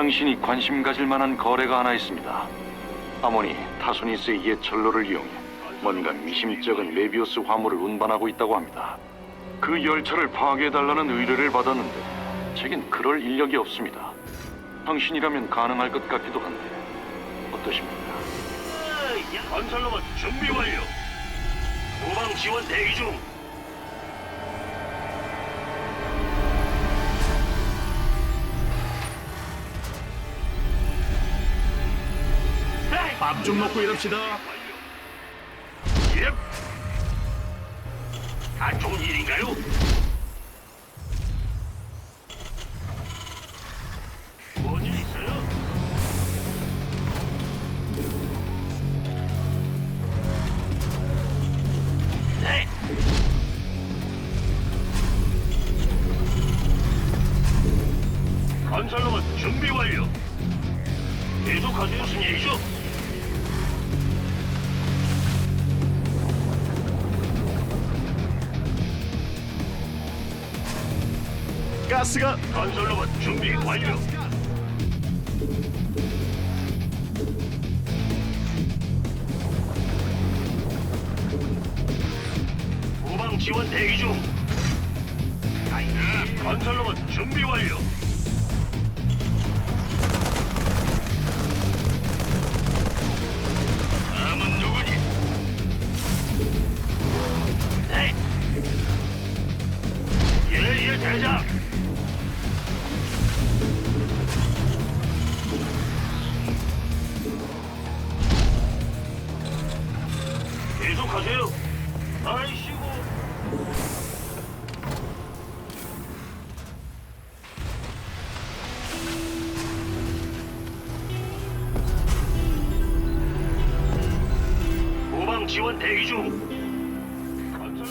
당신이 관심 가질 만한 거래가 하나 있습니다. 아모니 타소니스의 옛 철로를 이용해 뭔가 미심쩍은 메비우스 화물을 운반하고 있다고 합니다. 그 열차를 파괴해달라는 의뢰를 받았는데 제겐 그럴 인력이 없습니다. 당신이라면 가능할 것 같기도 한데 어떠십니까? 건설로봇 준비 완료. 후방 지원 대기 중. 좀 먹고 일합시다. 예. 안 좋은 일인가요? 가스가 건설로봇 준비 완료. 후방 지원 대기 중. 건설로봇 준비 완료. 지원 대기 중. 준비 완료.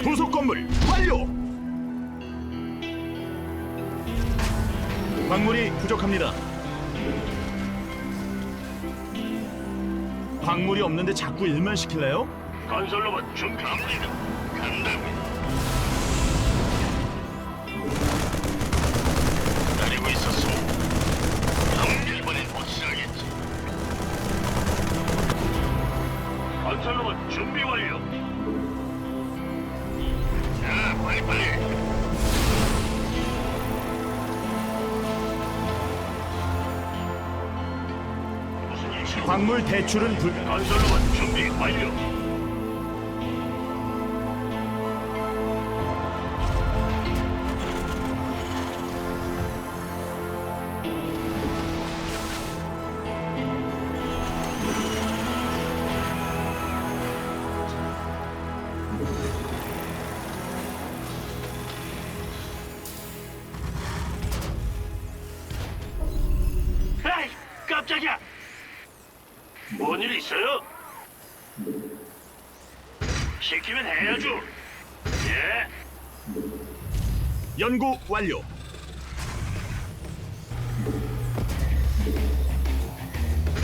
부속 건물 완료. 광물이 부족합니다. 광물이 없는데 자꾸 일만 시킬래요? 건설 로봇 준비 갑니다. 간다고요. 기다리고 건설로봇 준비 완료. 자, 빨리 빨리. 무슨 일이죠? 광물 대출은 불. 건설로봇 준비 완료. 깜짝이야. 뭔 일 있어요? 시키면 해야죠. 예, 연구 완료.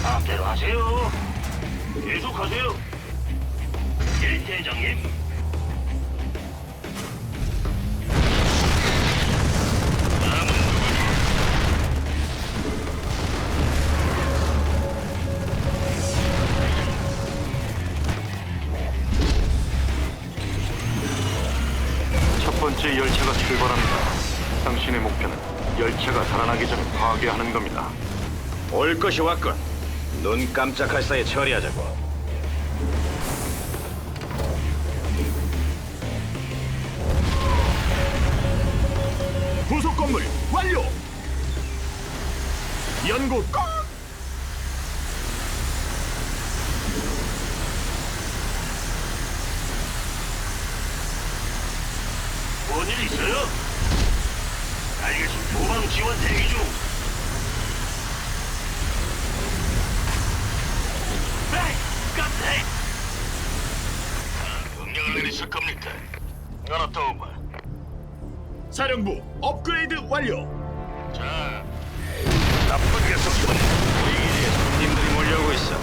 마음대로 하세요. 계속하세요. 예, 대장님. 번째 열차가 출발합니다. 당신의 목표는 열차가 달아나기 전에 파괴하는 겁니다. 올 것이 왔군. 눈 깜짝할 사이에 처리하자고. 부속 건물 완료. 연구 끝. 뭔 일 있어요? 알겠습니다. 도방 지원 대기 중. 에이, 깜짝. 내리실 겁니까? 알았다, 오바. 사령부 업그레이드 완료. 자, 나쁜 녀석들. 우리 기지에 손님들이 몰려오고 있어.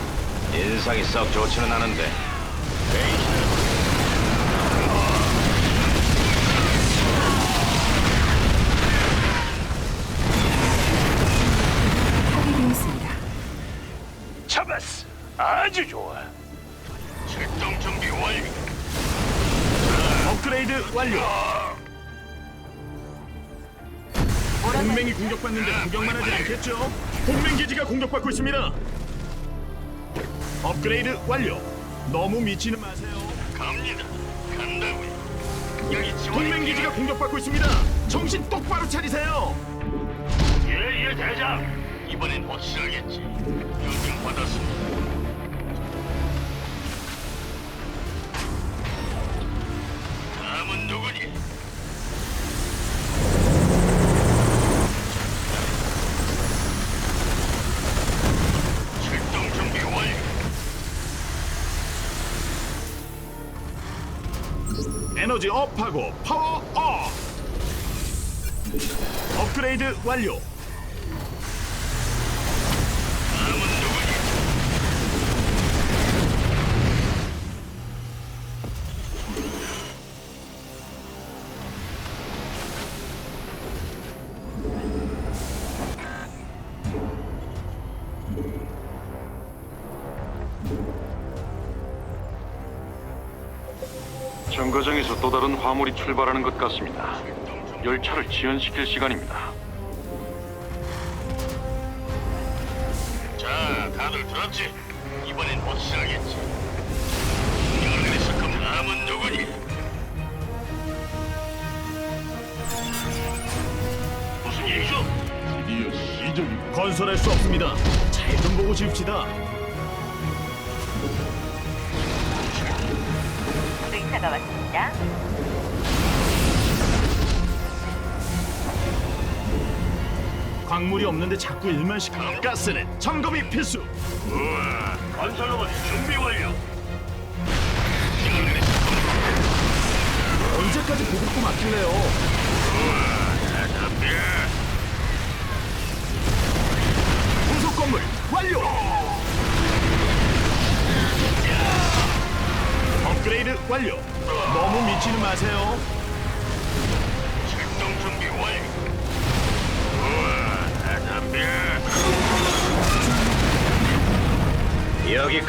인상이 썩 좋지는 않은데 파괴되었습니다. 잡았어. 아주 좋아. 완료. 동맹이 공격받는데 구경만 하지 않겠죠? 동맹 기지가 공격받고 있습니다. 업그레이드 완료. 너무 미치는 마세요. 갑니다. 간다고요. 여기 동맹 기지가 공격받고 있습니다. 정신 똑바로 차리세요. 예예 대장. 이번엔 확실하겠지. 명령 받았습니다. 누구니? 에너지 업하고 파워 업. 업그레이드 완료. 정거장에서 또 다른 화물이 출발하는 것 같습니다. 열차를 지연시킬 시간입니다. 자, 다들 들었지? 이번엔 확실하겠지. 명령을 내리실 겁니다. 다음은 누구니? 무슨 일이죠? 드디어 시작이 건설할 수 없습니다. 잘 좀 보고 지읍시다. 의사가 왔습니다. 광물이 없는데 자꾸 일만 시켜. 가스는 점검이 필수. 우와, 건설로만 준비 완료. 언제까지 보급고 맡길래요?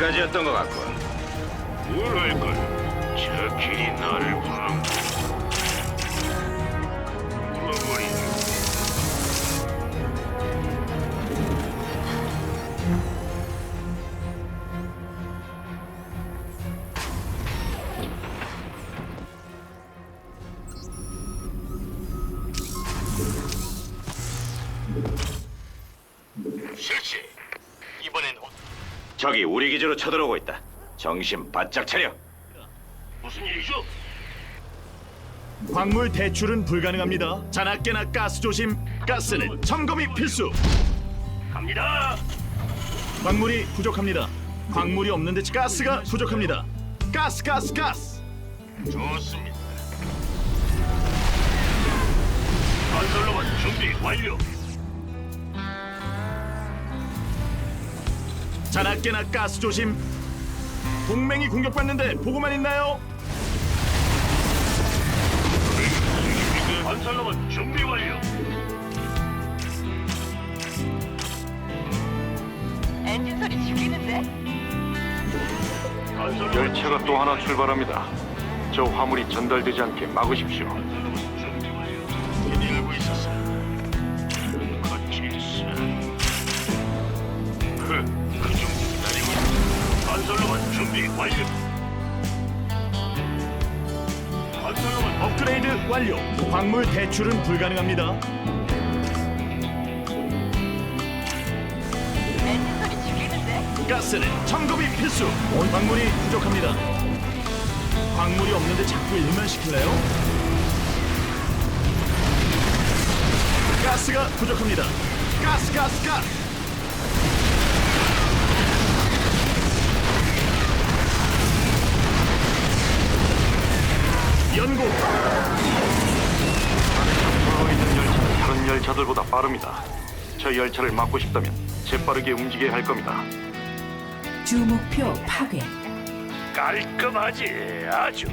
여기까지였던 것 같군. 뭘 적이 우리 기지로 쳐들어오고 있다. 정신 바짝 차려. 무슨 일이죠? 광물 대출은 불가능합니다. 자나깨나 가스 조심. 가스는 점검이 필수. 갑니다. 광물이 부족합니다. 광물이 없는데 가스가 부족합니다. 가스 가스 가스. 좋습니다. 건설로만 준비 완료. 자나깨나 가스 조심. 동맹이 공격받는데 보고만 있나요? 건설로만 준비 완료. 엔진 소리 죽이는데? 열차가 또 하나 출발합니다. 저 화물이 전달되지 않게 막으십시오. 건설로만 준비 완료. 건설로만 업그레이드 완료. 광물 대출은 불가능합니다. 엔진 소리 죽이는데? 가스는 점검이 필수. 온 광물이 부족합니다. 광물이 없는데 자꾸 일만 시킬래요? 가스가 부족합니다. 가스 가스 가스. 연구 있는 열차는 다른 열차들보다 빠릅니다. 저 열차를 막고 싶다면 재빠르게 움직여야 할 겁니다. 주 목표 파괴. 깔끔하지 아주.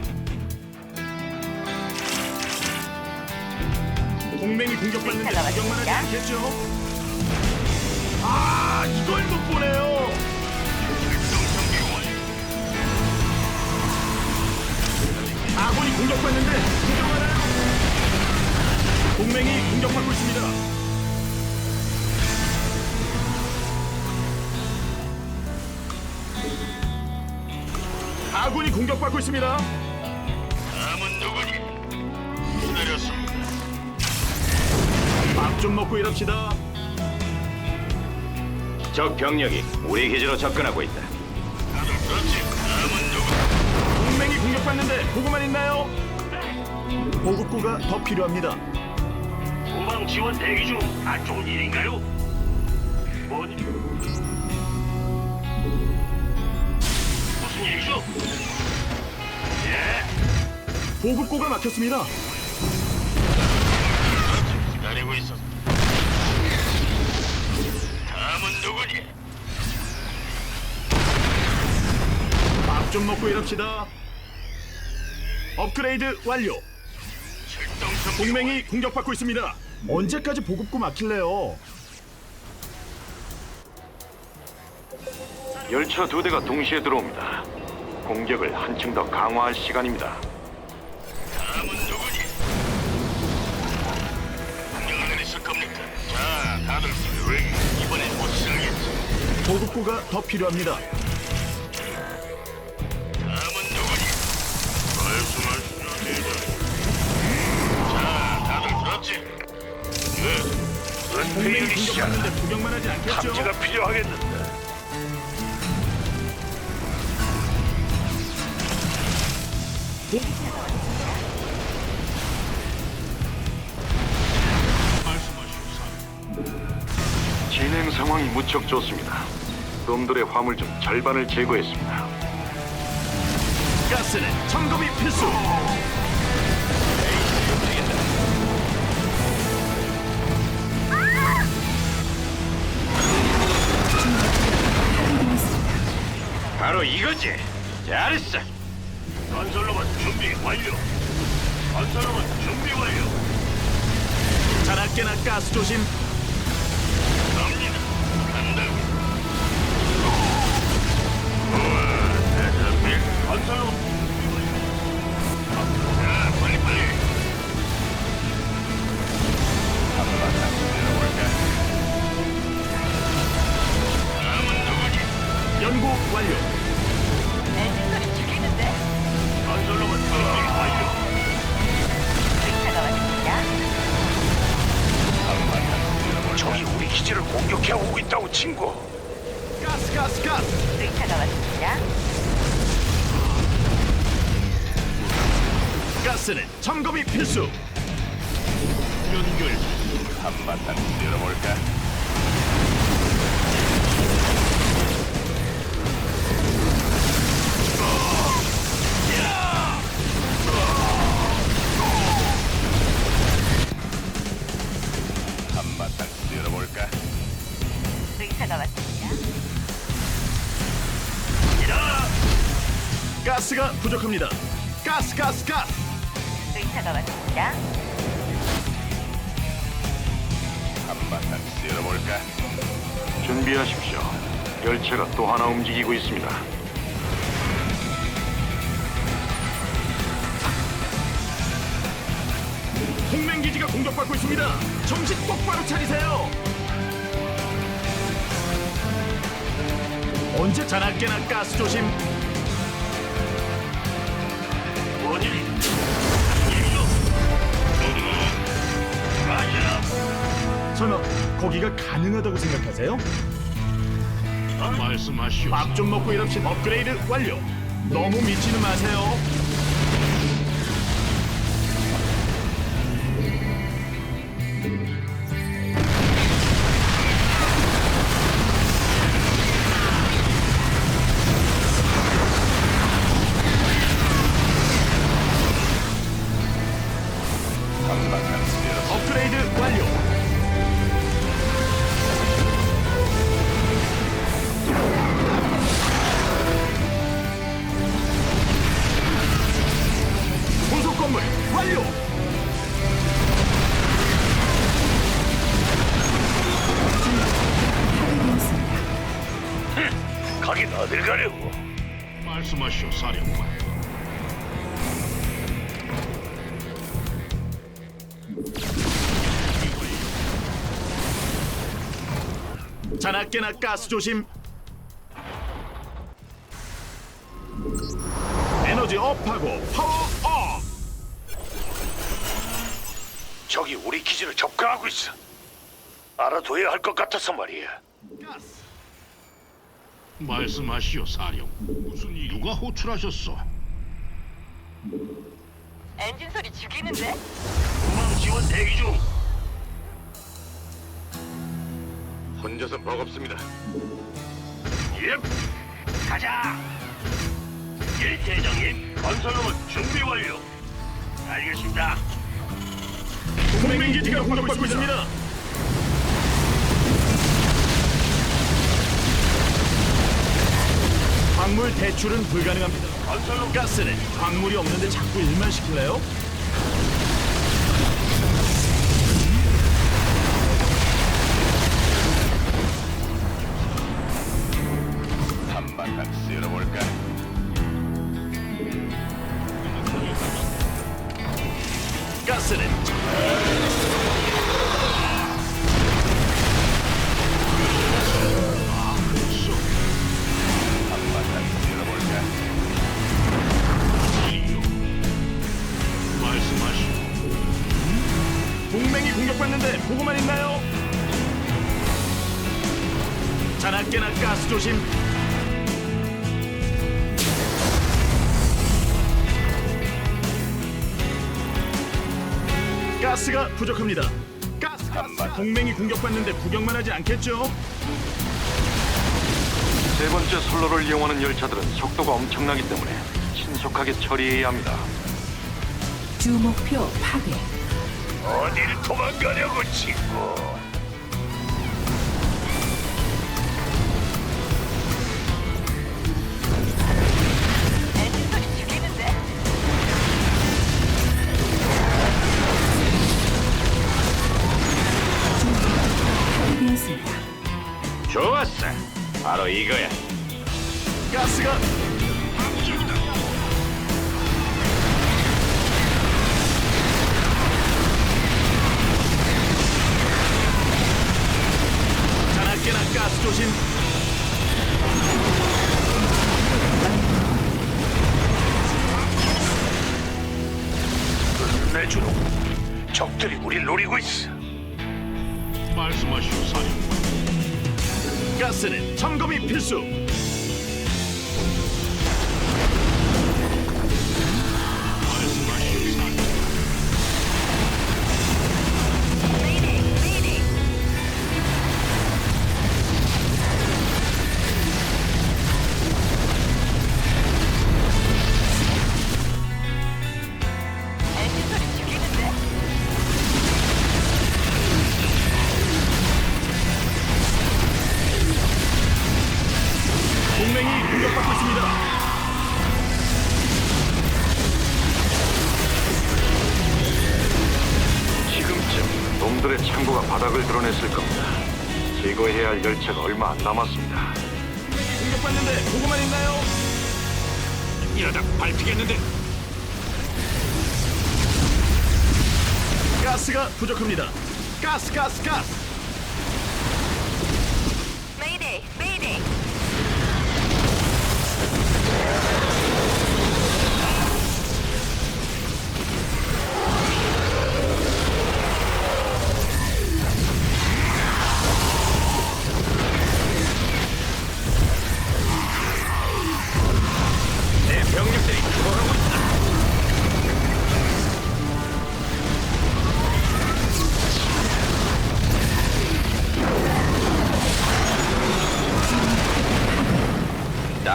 동맹이 공격받는데 구경만 하지. 않겠죠? 아 이걸 못 보네요. 아군이 공격받는데 구경하나요? 동맹이 공격받고 있습니다. 아군이 공격받고 있습니다. 남은 누구니? 기다렸습니다. 밥 좀 먹고 일합시다. 적 병력이 우리 기지로 접근하고 있다. 다들 그렇지. 남은 누구? 동맹이 공격받는데 보고만 있나요? 보급고가 더 필요합니다. 후방 지원 대기 중. 안 좋은 일인가요? 뭐니? 무슨 일이죠? 예, 보급고가 막혔습니다. 기다리고 있었어. 다음은 누구니? 밥 좀 먹고 일합시다. 업그레이드 완료. 동맹이 공격받고 있습니다. 언제까지 보급고 막힐래요? 열차 두 대가 동시에 들어옵니다. 공격을 한층 더 강화할 시간입니다. 다음은 누구니? 명령을 내리실 겁니까? 자, 다들 왜 이번엔 확실하겠지? 보급고가 더 필요합니다. 공격받는데 구경만 하지 않겠죠? 탐지가 필요하겠는데. 진행 상황이 무척 좋습니다. 놈들의 화물 중 절반을 제거했습니다. 가스는 점검이 필수. 바로 이거지. 잘했어. 건설로만 준비 완료. 건설로만 준비 완료. 자나깨나 가스 조심. 갑니다. 간다고. 우와. 건설로만 적이 우리 기지를 공격해 오고 있다고 친구. 가스 가스 가스. 의사가 왔습니다. 가스는 점검이 필수. 연결. 한바탕 들어볼까? 가스가 부족합니다. 가스 가스 가스. 의사가 왔습니다. 한바탕 들어볼까? 준비하십시오. 열차가 또 하나 움직이고 있습니다. 동맹 기지가 공격받고 있습니다. 정신 똑바로 차리세요. 언제 자나 깨나 가스 조심. 뭔 일이? 일이요? 맞아. 설마 거기가 가능하다고 생각하세요? 말씀하시오. 밥 좀 먹고 일합시다. 업그레이드 완료. 너무 미치는 마세요. 건물 완료. 가긴 어딜 가려고? 말씀하시오, 사령관. 자나깨나 가스 조심. 알아둬야 할 것 같아서 말이야. 말씀하시오, 사령. 무슨 일? 누가 호출하셨어? 엔진 소리 죽이는데? 후방 지원 대기 중. 혼자서 버겁습니다. 예. 가자. 예, 대장님. 건설로봇 준비 완료. 알겠습니다. 동맹 기지가 공격받고 있습니다. 광물 대출은 불가능합니다. 건설로봇 가스는 광물이 없는데 자꾸 일만 시킬래요? 가스가 부족합니다. 가스, 가스. 동맹이 공격받는데 구경만 하지 않겠죠? 세 번째 선로를 이용하는 열차들은 속도가 엄청나기 때문에 신속하게 처리해야 합니다. 주 목표 파괴. 어딜 도망가려고 친구. 바로 이거야. 가스가 제거해야 할 열차가 얼마 안 남았습니다. 공격받는데 보고만 있나요? 이러다 밟히겠는데. 가스가 부족합니다. 가스, 가스, 가스. 메이데이, 메이데이.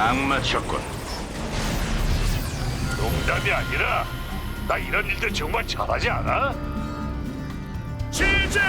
악마쳤군. 농담이 아니라 나 이런 일들 정말 잘하지 않아? 지제!